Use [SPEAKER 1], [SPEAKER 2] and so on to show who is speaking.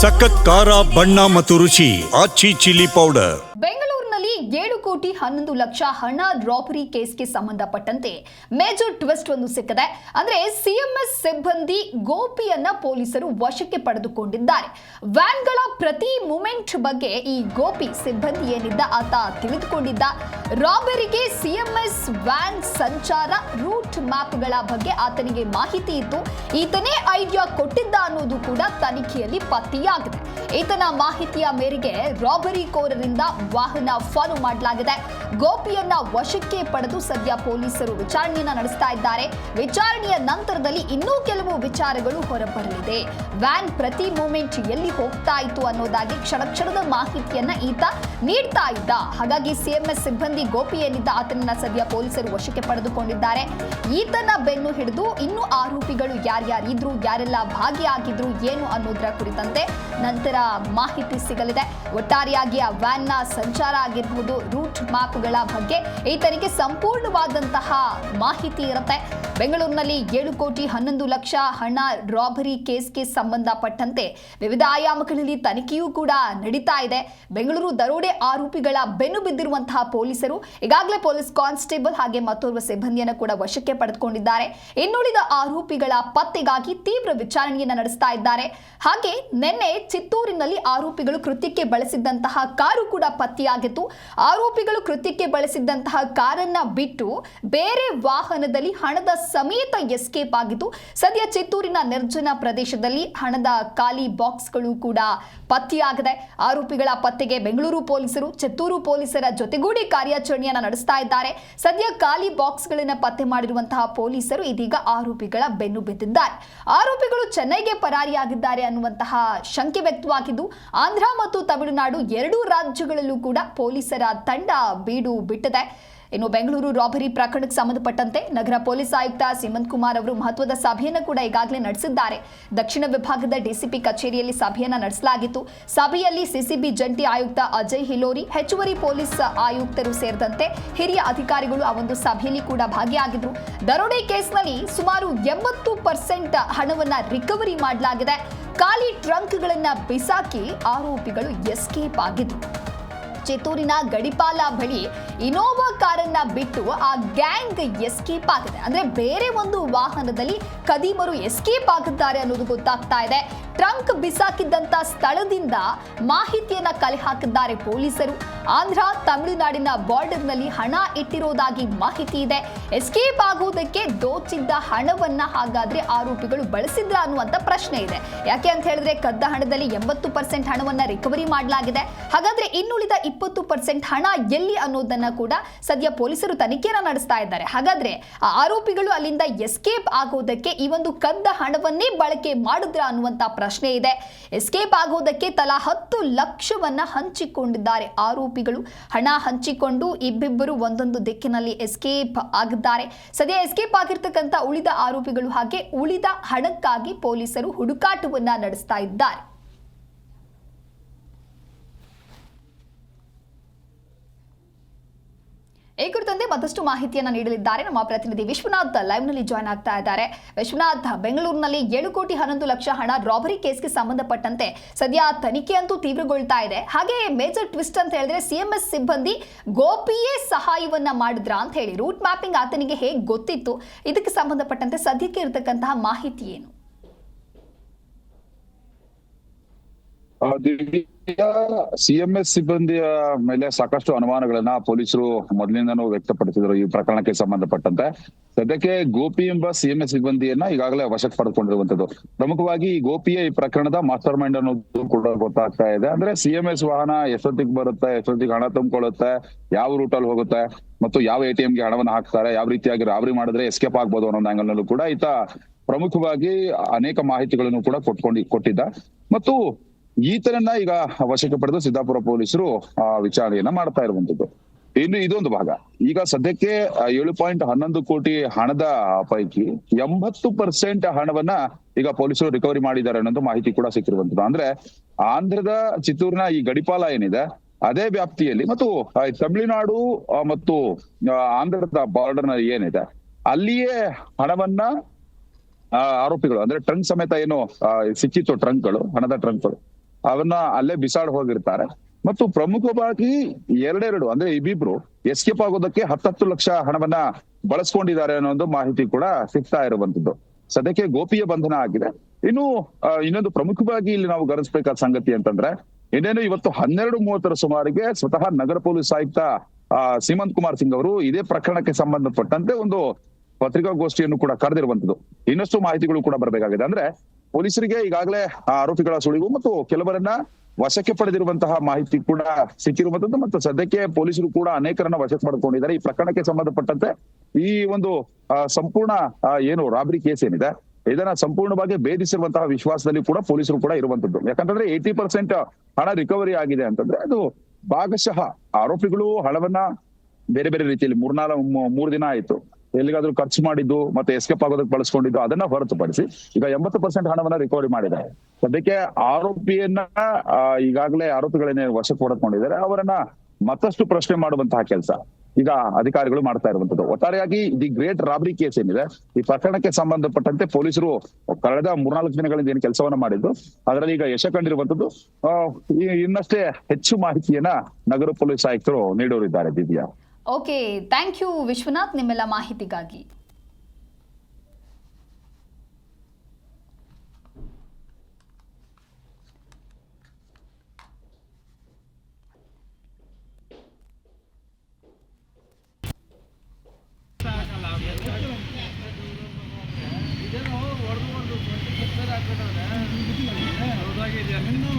[SPEAKER 1] ಸಖತ್ ಖಾರ ಬಣ್ಣ ಮತ್ತು ರುಚಿ ಆಚಿ ಚಿಲ್ಲಿ ಪೌಡರ್.
[SPEAKER 2] ಬೆಂಗಳೂರಿನಲ್ಲಿ ಕೋಟಿ ಹನ್ನೊಂದು ಲಕ್ಷ ಹಣ ರಾಬರಿ ಕೇಸ್ಗೆ ಸಂಬಂಧಪಟ್ಟಂತೆ ಮೇಜರ್ ಟ್ವಿಸ್ಟ್ ಒಂದು ಸಿಕ್ಕಿದೆ. ಅಂದ್ರೆ ಸಿಎಂಎಸ್ ಸಿಬ್ಬಂದಿ ಗೋಪಿಯನ್ನ ಪೊಲೀಸರು ವಶಕ್ಕೆ ಪಡೆದುಕೊಂಡಿದ್ದಾರೆ. ವ್ಯಾನ್ಗಳ ಪ್ರತಿ ಮೂಮೆಂಟ್ ಬಗ್ಗೆ ಈ ಗೋಪಿ ಸಿಬ್ಬಂದಿ ಏನಿದ್ದ ಆತ ತಿಳಿದುಕೊಂಡಿದ್ದ. ರಾಬರಿಗೆ ಸಿಎಂಎಸ್ ವ್ಯಾನ್ ಸಂಚಾರ ರೂಟ್ ಮ್ಯಾಪ್ಗಳ ಬಗ್ಗೆ ಆತನಿಗೆ ಮಾಹಿತಿ ಇತ್ತು. ಈತನೇ ಐಡಿಯಾ ಕೊಟ್ಟಿದ್ದ ಅನ್ನೋದು ಕೂಡ ತನಿಖೆಯಲ್ಲಿ ಪತ್ತೆಯಾಗಿದೆ. ಈತನ ಮಾಹಿತಿಯ ಮೇರೆಗೆ ರಾಬರಿ ಕೋರರಿಂದ ವಾಹನ ಫಾಲೋ ಮಾಡಲಾಗಿದೆ ಗೋಪಿಯನ್ನ ವಶಕ್ಕೆ ಪಡೆದು ಸದ್ಯ ಪೊಲೀಸರು ವಿಚಾರಣೆಯನ್ನ ನಡೆಸ್ತಾ ಇದ್ದಾರೆ. ವಿಚಾರಣೆಯ ನಂತರದಲ್ಲಿ ಇನ್ನೂ ಕೆಲವು ವಿಚಾರಗಳು ಹೊರಬರಲಿದೆ. ವ್ಯಾನ್ ಪ್ರತಿ ಮೂಮೆಂಟ್ ಎಲ್ಲಿ ಹೋಗ್ತಾ ಇತ್ತು ಅನ್ನೋದಾಗಿ ಕ್ಷಣ ಕ್ಷಣದ ಮಾಹಿತಿಯನ್ನ ಈತ ನೀಡ್ತಾ ಇದ್ದ. ಹಾಗಾಗಿ ಸಿಎಂಎಸ್ ಸಿಬ್ಬಂದಿ ಗೋಪಿಯಲ್ಲಿದ್ದ ಆತನನ್ನ ಸದ್ಯ ಪೊಲೀಸರು ವಶಕ್ಕೆ ಪಡೆದುಕೊಂಡಿದ್ದಾರೆ. ಈತನ ಬೆನ್ನು ಹಿಡಿದು ಇನ್ನು ಆರೋಪಿಗಳು ಯಾರ್ಯಾರಿದ್ರು, ಯಾರೆಲ್ಲ ಭಾಗಿಯಾಗಿದ್ರು, ಏನು ಅನ್ನೋದರ ಕುರಿತಂತೆ ನಂತರ ಮಾಹಿತಿ ಸಿಗಲಿದೆ. ಒಟ್ಟಾರೆಯಾಗಿ ಆ ವ್ಯಾನ್ನ ಸಂಚಾರ ಆಗಿರಬಹುದು ರೂಟ್ ಮ್ಯಾಪ್ಗಳ ಬಗ್ಗೆ ಈತನಿಗೆ ಸಂಪೂರ್ಣವಾದಂತಹ ಮಾಹಿತಿ ಇರುತ್ತೆ. ಬೆಂಗಳೂರಿನಲ್ಲಿ ಏಳು ಕೋಟಿ ಹನ್ನೊಂದು ಲಕ್ಷ ಹಣ ರಾಬರಿ ಕೇಸ್ಗೆ ಸಂಬಂಧಪಟ್ಟಂತೆ ವಿವಿಧ ಆಯಾಮಗಳಲ್ಲಿ ತನಿಖೆಯೂ ಕೂಡ ನಡೀತಾ ಇದೆ. ಬೆಂಗಳೂರು ದರೋಡೆ ಆರೋಪಿಗಳ ಬೆನ್ನು ಬಿದ್ದಿರುವಂತಹ ಪೊಲೀಸರು ಈಗಾಗಲೇ ಪೊಲೀಸ್ ಕಾನ್ಸ್ಟೇಬಲ್ ಹಾಗೆ ಮತ್ತೋರ್ವ ಸಿಬ್ಬಂದಿಯನ್ನು ಕೂಡ ವಶಕ್ಕೆ ಪಡೆದುಕೊಂಡಿದ್ದಾರೆ. ಇನ್ನುಳಿದ ಆರೋಪಿಗಳ ಪತ್ತೆಗಾಗಿ ತೀವ್ರ ವಿಚಾರಣೆಯನ್ನು ನಡೆಸ್ತಾ ಇದ್ದಾರೆ. ಹಾಗೆ ನಿನ್ನೆ ಚಿತ್ತೂರಿನಲ್ಲಿ ಆರೋಪಿಗಳು ಕೃತ್ಯಕ್ಕೆ ಬಳಸಿದ್ದಂತಹ ಕಾರು ಕೂಡ ಪತ್ತೆಯಾಗಿತ್ತು. ಆರೋಪಿಗಳು ಕೃತ್ಯಕ್ಕೆ ಬಳಸಿದ್ದಂತಹ ಕಾರನ್ನ ಬಿಟ್ಟು ಬೇರೆ ವಾಹನದಲ್ಲಿ ಹಣದ ಸಮೇತ ಎಸ್ಕೇಪ್ ಆಗಿತ್ತು ಸದ್ಯ ಚಿತ್ತೂರಿನ ನಿರ್ಜನ ಪ್ರದೇಶದಲ್ಲಿ ಹಣದ ಖಾಲಿ ಬಾಕ್ಸ್ಗಳು ಕೂಡ ಪತ್ತೆಯಾಗಿದೆ. ಆರೋಪಿಗಳ ಪತ್ತೆಗೆ ಬೆಂಗಳೂರು ಪೊಲೀಸರು, ಚಿತ್ತೂರು ಪೊಲೀಸರ ಜೊತೆಗೂಡಿ ಕಾರ್ಯಾಚರಣೆಯನ್ನು ನಡೆಸ್ತಾ ಇದ್ದಾರೆ. ಸದ್ಯ ಖಾಲಿ ಬಾಕ್ಸ್ಗಳನ್ನು ಪತ್ತೆ ಮಾಡಿರುವಂತಹ ಪೊಲೀಸರು ಇದೀಗ ಆರೋಪಿಗಳ ಬೆನ್ನು ಬಿದ್ದಿದ್ದಾರೆ. ಆರೋಪಿಗಳು ಚೆನ್ನೈಗೆ ಪರಾರಿಯಾಗಿದ್ದಾರೆ ಅನ್ನುವಂತಹ ಶಂಕೆ ವ್ಯಕ್ತವಾಗಿದ್ದು, ಆಂಧ್ರ ಮತ್ತು ತಮಿಳುನಾಡು ಎರಡೂ ರಾಜ್ಯಗಳಲ್ಲೂ ಕೂಡ ಪೊಲೀಸರ ತಂಡ ಬೀಡು ಬಿಟ್ಟಿದೆ. ಇನ್ನು ಬೆಂಗಳೂರು ರಾಬರಿ ಪ್ರಕರಣಕ್ಕೆ ಸಂಬಂಧಪಟ್ಟಂತೆ ನಗರ ಪೊಲೀಸ್ ಆಯುಕ್ತ ಸಿಮಂತ್ ಕುಮಾರ್ ಅವರು ಮಹತ್ವದ ಸಭೆಯನ್ನು ಕೂಡ ಈಗಾಗಲೇ ನಡೆಸಿದ್ದಾರೆ. ದಕ್ಷಿಣ ವಿಭಾಗದ ಡಿಸಿಪಿ ಕಚೇರಿಯಲ್ಲಿ ಸಭೆಯನ್ನು ನಡೆಸಲಾಗಿತ್ತು. ಸಭೆಯಲ್ಲಿ ಸಿಸಿಬಿ ಜಂಟಿ ಆಯುಕ್ತ ಅಜಯ್ ಹಿಲೋರಿ, ಹೆಚ್ಚುವರಿ ಪೊಲೀಸ್ ಆಯುಕ್ತರು ಸೇರಿದಂತೆ ಹಿರಿಯ ಅಧಿಕಾರಿಗಳು ಆ ಒಂದು ಸಭೆಯಲ್ಲಿ ಕೂಡ ಭಾಗಿಯಾಗಿದ್ರು. ದರೋಡೆ ಕೇಸ್ನಲ್ಲಿ ಸುಮಾರು ಎಂಬತ್ತು ಪರ್ಸೆಂಟ್ ಹಣವನ್ನು ರಿಕವರಿ ಮಾಡಲಾಗಿದೆ. ಖಾಲಿ ಟ್ರಂಕ್ಗಳನ್ನು ಬಿಸಾಕಿ ಆರೋಪಿಗಳು ಎಸ್ಕೇಪ್ ಆಗಿದ್ರು. ಚಿತ್ತೂರಿನ ಗಡಿಪಾಲ ಬಳಿ ಇನೋವಾ ಕಾರನ್ನ ಬಿಟ್ಟು ಆ ಗ್ಯಾಂಗ್ ಎಸ್ಕೇಪ್ ಆಗಿದೆ. ಅಂದ್ರೆ ಬೇರೆ ಒಂದು ವಾಹನದಲ್ಲಿ ಕದೀಮರು ಎಸ್ಕೇಪ್ ಆಗುತ್ತಾರೆ ಅನ್ನೋದು ಗೊತ್ತಾಗ್ತಾ ಇದೆ. ಟ್ರಂಕ್ ಬಿಸಾಕಿದ್ದಂತ ಸ್ಥಳದಿಂದ ಮಾಹಿತಿಯನ್ನ ಕಲೆ ಹಾಕಿದ್ದಾರೆ ಪೊಲೀಸರು. ಆಂಧ್ರ, ತಮಿಳುನಾಡಿನ ಬಾರ್ಡರ್ನಲ್ಲಿ ಹಣ ಇಟ್ಟಿರೋದಾಗಿ ಮಾಹಿತಿ ಇದೆ. ಎಸ್ಕೇಪ್ ಆಗುವುದಕ್ಕೆ ದೋಚಿದ್ದ ಹಣವನ್ನ ಹಾಗಾದ್ರೆ ಆರೋಪಿಗಳು ಬಳಸಿದ್ರ ಅನ್ನುವಂತ ಪ್ರಶ್ನೆ ಇದೆ. ಯಾಕೆ ಅಂತ ಹೇಳಿದ್ರೆ ಕದ್ದ ಹಣದಲ್ಲಿ ಎಂಬತ್ತು ಪರ್ಸೆಂಟ್ ಹಣವನ್ನ ರಿಕವರಿ ಮಾಡಲಾಗಿದೆ. ಹಾಗಾದ್ರೆ ಇನ್ನುಳಿದ ಇಪ್ಪತ್ತು ಪರ್ಸೆಂಟ್ ಹಣ ಎಲ್ಲಿ ಅನ್ನೋದನ್ನ ಕೂಡ ಸದ್ಯ ಪೊಲೀಸರು ತನಿಖೆಯನ್ನ ನಡೆಸ್ತಾ ಇದ್ದಾರೆ. ಹಾಗಾದ್ರೆ ಆರೋಪಿಗಳು ಅಲ್ಲಿಂದ ಎಸ್ಕೇಪ್ ಆಗೋದಕ್ಕೆ ಈ ಒಂದು ಕದ್ದ ಹಣವನ್ನೇ ಬಳಕೆ ಮಾಡಿದ್ರ ಅನ್ನುವಂತ ಪ್ರಶ್ನೆ ಇದೆ. ಎಸ್ಕೇಪ್ ಆಗೋದಕ್ಕೆ ತಲಾ ಹತ್ತು ಲಕ್ಷವನ್ನ ಹಂಚಿಕೊಂಡಿದ್ದಾರೆ. ಆರೋಪಿಗಳು ಹಣ ಹಂಚಿಕೊಂಡು ಇಬ್ಬಿಬ್ಬರು ಒಂದೊಂದು ದಿಕ್ಕಿನಲ್ಲಿ ಎಸ್ಕೇಪ್ ಆಗಿದ್ದಾರೆ. ಸದ್ಯ ಎಸ್ಕೇಪ್ ಆಗಿರ್ತಕ್ಕಂಥ ಉಳಿದ ಆರೋಪಿಗಳು ಹಾಗೆ ಉಳಿದ ಹಣಕ್ಕಾಗಿ ಪೊಲೀಸರು ಹುಡುಕಾಟವನ್ನ ನಡೆಸ್ತಾ ಇದ್ದಾರೆ. ಕುರಿತಂತೆ ಮತ್ತಷ್ಟು ಮಾಹಿತಿಯನ್ನ ನೀಡಲಿದ್ದಾರೆ. ನಮ್ಮ ಪ್ರತಿನಿಧಿ ವಿಶ್ವನಾಥ್ ಲೈವ್ನಲ್ಲಿ ಜಾಯ್ನ್ ಆಗ್ತಾ ಇದ್ದಾರೆ. ವಿಶ್ವನಾಥ್, ಬೆಂಗಳೂರಿನಲ್ಲಿ ಏಳು ಕೋಟಿ ಹನ್ನೊಂದು ಲಕ್ಷ ಹಣ ರಾಬರಿ ಕೇಸ್ಗೆ ಸಂಬಂಧಪಟ್ಟಂತೆ ಸದ್ಯ ತನಿಖೆ ಅಂತೂ ತೀವ್ರಗೊಳ್ತಾ ಇದೆ. ಹಾಗೆ ಮೇಜರ್ ಟ್ವಿಸ್ಟ್ ಅಂತ ಹೇಳಿದ್ರೆ ಸಿಎಂಎಸ್ ಸಿಬ್ಬಂದಿ ಗೋಪಿಯೇ ಸಹಾಯವನ್ನ ಮಾಡಿದ್ರ ಅಂತ ಹೇಳಿ ರೂಟ್ ಮ್ಯಾಪಿಂಗ್ ಆತನಿಗೆ ಹೇಗೆ ಗೊತ್ತಿತ್ತು? ಇದಕ್ಕೆ ಸಂಬಂಧಪಟ್ಟಂತೆ ಸದ್ಯಕ್ಕೆ ಇರತಕ್ಕಂತಹ ಮಾಹಿತಿ ಏನು
[SPEAKER 3] ಆ, ದಿವ್ಯಾ ಸಿಎಂಎಸ್ ಸಿಬ್ಬಂದಿಯ ಮೇಲೆ ಸಾಕಷ್ಟು ಅನುಮಾನಗಳನ್ನ ಪೊಲೀಸರು ಮೊದಲಿಂದನೂ ವ್ಯಕ್ತಪಡಿಸಿದ್ರು ಈ ಪ್ರಕರಣಕ್ಕೆ ಸಂಬಂಧಪಟ್ಟಂತೆ. ಸದ್ಯಕ್ಕೆ ಗೋಪಿ ಎಂಬ ಸಿಎಂಎಸ್ ಸಿಬ್ಬಂದಿಯನ್ನ ಈಗಾಗಲೇ ವಶಕ್ಕೆ ಪಡೆದುಕೊಂಡಿರುವಂತದ್ದು ಪ್ರಮುಖವಾಗಿ ಈ ಗೋಪಿಯ ಈ ಪ್ರಕರಣದ ಮಾಸ್ಟರ್ ಮೈಂಡ್ ಅನ್ನೋದು ಕೂಡ ಗೊತ್ತಾಗ್ತಾ ಇದೆ. ಅಂದ್ರೆ ಸಿಎಂಎಸ್ ವಾಹನ ಎಷ್ಟೊತ್ತಿಗೆ ಬರುತ್ತೆ, ಎಷ್ಟೊತ್ತಿಗೆ ಹಣ ತುಂಬಿಕೊಳ್ಳುತ್ತೆ, ಯಾವ ರೂಟ್ ಅಲ್ಲಿ ಹೋಗುತ್ತೆ, ಮತ್ತು ಯಾವ ಎ ಟಿ ಗೆ ಹಣವನ್ನು ಹಾಕ್ತಾರೆ, ಯಾವ ರೀತಿಯಾಗಿ ರಾಬರಿ ಮಾಡಿದ್ರೆ ಎಸ್ಕೇಪ್ ಆಗ್ಬೋದು ಅನ್ನೋ ಆಂಗಲ್ ನಲ್ಲೂ ಕೂಡ ಈತ ಪ್ರಮುಖವಾಗಿ ಅನೇಕ ಮಾಹಿತಿಗಳನ್ನು ಕೂಡ ಕೊಟ್ಕೊಂಡು, ಕೊಟ್ಟಿದ್ದ. ಮತ್ತು ಈತನನ್ನ ಈಗ ವಶಕ್ಕೆ ಪಡೆದು ಸಿದ್ದಾಪುರ ಪೊಲೀಸರು ವಿಚಾರಣೆಯನ್ನ ಮಾಡ್ತಾ ಇರುವಂತದ್ದು. ಇನ್ನು ಇದೊಂದು ಭಾಗ. ಈಗ ಸದ್ಯಕ್ಕೆ ಏಳು ಪಾಯಿಂಟ್ ಹನ್ನೊಂದು ಕೋಟಿ ಹಣದ ಪೈಕಿ ಎಂಬತ್ತು ಪರ್ಸೆಂಟ್ ಹಣವನ್ನ ಈಗ ಪೊಲೀಸರು ರಿಕವರಿ ಮಾಡಿದ್ದಾರೆ ಅನ್ನೋದು ಮಾಹಿತಿ ಕೂಡ ಸಿಕ್ಕಿರುವಂತದ್ದು. ಅಂದ್ರೆ ಆಂಧ್ರದ ಚಿತ್ತೂರಿನ ಈ ಗಡಿಪಾಲ ಏನಿದೆ, ಅದೇ ವ್ಯಾಪ್ತಿಯಲ್ಲಿ ಮತ್ತು ತಮಿಳುನಾಡು ಮತ್ತು ಆಂಧ್ರದ ಬಾರ್ಡರ್ನ ಏನಿದೆ, ಅಲ್ಲಿಯೇ ಹಣವನ್ನ ಆರೋಪಿಗಳು, ಅಂದ್ರೆ ಟ್ರಂಕ್ ಸಮೇತ ಏನು ಸಿಕ್ಕಿತ್ತು ಟ್ರಂಕ್ಗಳು ಹಣದ ಟ್ರಂಕ್ಗಳು ಅವನ್ನ ಅಲ್ಲೇ ಬಿಸಾಡ್ ಹೋಗಿರ್ತಾರೆ. ಮತ್ತು ಪ್ರಮುಖವಾಗಿ ಎರಡೆರಡು, ಅಂದ್ರೆ ಇಬ್ಬಿಬ್ರು ಎಸ್ಕೇಪ್ ಆಗೋದಕ್ಕೆ ಹತ್ತತ್ತು ಲಕ್ಷ ಹಣವನ್ನ ಬಳಸ್ಕೊಂಡಿದ್ದಾರೆ ಅನ್ನೋ ಒಂದು ಮಾಹಿತಿ ಕೂಡ ಸಿಗ್ತಾ ಇರುವಂತದ್ದು ಸದ್ಯಕ್ಕೆ ಗೋಪಿಯ ಬಂಧನ ಆಗಿದೆ. ಇನ್ನು ಇನ್ನೊಂದು ಪ್ರಮುಖವಾಗಿ ಇಲ್ಲಿ ನಾವು ಗಮನಿಸಬೇಕಾದ ಸಂಗತಿ ಅಂತಂದ್ರೆ, ಇನ್ನೇನು ಇವತ್ತು ಹನ್ನೆರಡು ಮೂವತ್ತರ ಸುಮಾರಿಗೆ ಸ್ವತಃ ನಗರ ಪೊಲೀಸ್ ಆಯುಕ್ತ ಸೀಮಂತ್ ಕುಮಾರ್ ಸಿಂಗ್ ಅವರು ಇದೇ ಪ್ರಕರಣಕ್ಕೆ ಸಂಬಂಧಪಟ್ಟಂತೆ ಒಂದು ಪತ್ರಿಕಾಗೋಷ್ಠಿಯನ್ನು ಕೂಡ ಕರೆದಿರುವಂತದ್ದು ಇನ್ನಷ್ಟು ಮಾಹಿತಿಗಳು ಕೂಡ ಬರಬೇಕಾಗಿದೆ. ಅಂದ್ರೆ ಪೊಲೀಸರಿಗೆ ಈಗಾಗಲೇ ಆರೋಪಿಗಳ ಸುಳಿವು ಮತ್ತು ಕೆಲವರನ್ನ ವಶಕ್ಕೆ ಪಡೆದಿರುವಂತಹ ಮಾಹಿತಿ ಕೂಡ ಸಿಕ್ಕಿರುವಂತದ್ದು ಮತ್ತು ಸದ್ಯಕ್ಕೆ ಪೊಲೀಸರು ಕೂಡ ಅನೇಕರನ್ನ ವಶಕ್ಕೆ ಪಡೆದುಕೊಂಡಿದ್ದಾರೆ. ಈ ಪ್ರಕರಣಕ್ಕೆ ಸಂಬಂಧಪಟ್ಟಂತೆ ಈ ಒಂದು ಸಂಪೂರ್ಣ ಏನು ರಾಬರಿ ಕೇಸ್ ಏನಿದೆ, ಇದನ್ನ ಸಂಪೂರ್ಣವಾಗಿ ಭೇದಿಸಿರುವಂತಹ ವಿಶ್ವಾಸದಲ್ಲಿ ಕೂಡ ಪೊಲೀಸರು ಕೂಡ ಇರುವಂತದ್ದು. ಯಾಕಂತಂದ್ರೆ ಏಯ್ಟಿ ಪರ್ಸೆಂಟ್ ಹಣ ರಿಕವರಿ ಆಗಿದೆ ಅಂತಂದ್ರೆ ಅದು ಭಾಗಶಃ ಆರೋಪಿಗಳು ಹಣವನ್ನ ಬೇರೆ ಬೇರೆ ರೀತಿಯಲ್ಲಿ ಮೂರ್ನಾಲ್ ಮೂರ್ ದಿನ ಆಯ್ತು. ಎಲ್ಲಿಗಾದ್ರೂ ಖರ್ಚು ಮಾಡಿದ್ದು ಮತ್ತೆ ಎಸ್ಕೇಪ್ ಆಗೋದಕ್ಕೆ ಬಳಸ್ಕೊಂಡಿದ್ದು ಅದನ್ನ ಹೊರತುಪಡಿಸಿ ಈಗ ಎಂಬತ್ತು ಪರ್ಸೆಂಟ್ ಹಣವನ್ನ ರಿಕವರಿ ಮಾಡಿದ್ದಾರೆ. ಸದ್ಯಕ್ಕೆ ಆರೋಪಿಯನ್ನ ಈಗಾಗಲೇ ಆರೋಪಿಗಳನ್ನೇ ವಶಕ್ಕೆ ಹೊಡೆದುಕೊಂಡಿದ್ದಾರೆ. ಅವರನ್ನ ಮತ್ತಷ್ಟು ಪ್ರಶ್ನೆ ಮಾಡುವಂತಹ ಕೆಲಸ ಈಗ ಅಧಿಕಾರಿಗಳು ಮಾಡ್ತಾ ಇರುವಂತದ್ದು ಒಟ್ಟಾರೆಯಾಗಿ ದಿ ಗ್ರೇಟ್ ರಾಬರಿ ಕೇಸ್ ಏನಿದೆ, ಈ ಪ್ರಕರಣಕ್ಕೆ ಸಂಬಂಧಪಟ್ಟಂತೆ ಪೊಲೀಸರು ಕಳೆದ ಮೂರ್ನಾಲ್ಕು ದಿನಗಳಿಂದ ಏನು ಕೆಲಸವನ್ನ ಮಾಡಿದ್ದು, ಅದರಲ್ಲಿ ಈಗ ಯಶ ಕಂಡಿರುವಂತದ್ದು ಇನ್ನಷ್ಟೇ ಹೆಚ್ಚು ಮಾಹಿತಿಯನ್ನ ನಗರ ಪೊಲೀಸ್ ಆಯುಕ್ತರು ನೀಡೋರಿದ್ದಾರೆ, Divya.
[SPEAKER 2] Okay thank you Vishwanath ನಿಮ್ಮೆಲ್ಲ ಮಾಹಿತಿಗಾಗಿ
[SPEAKER 4] ಹೊಡೆದು ಹೊಡೆದು ಹಾಕಿದ್ರೆ ಹೌದಾಗಿದೆ ನಿನ್ನೂ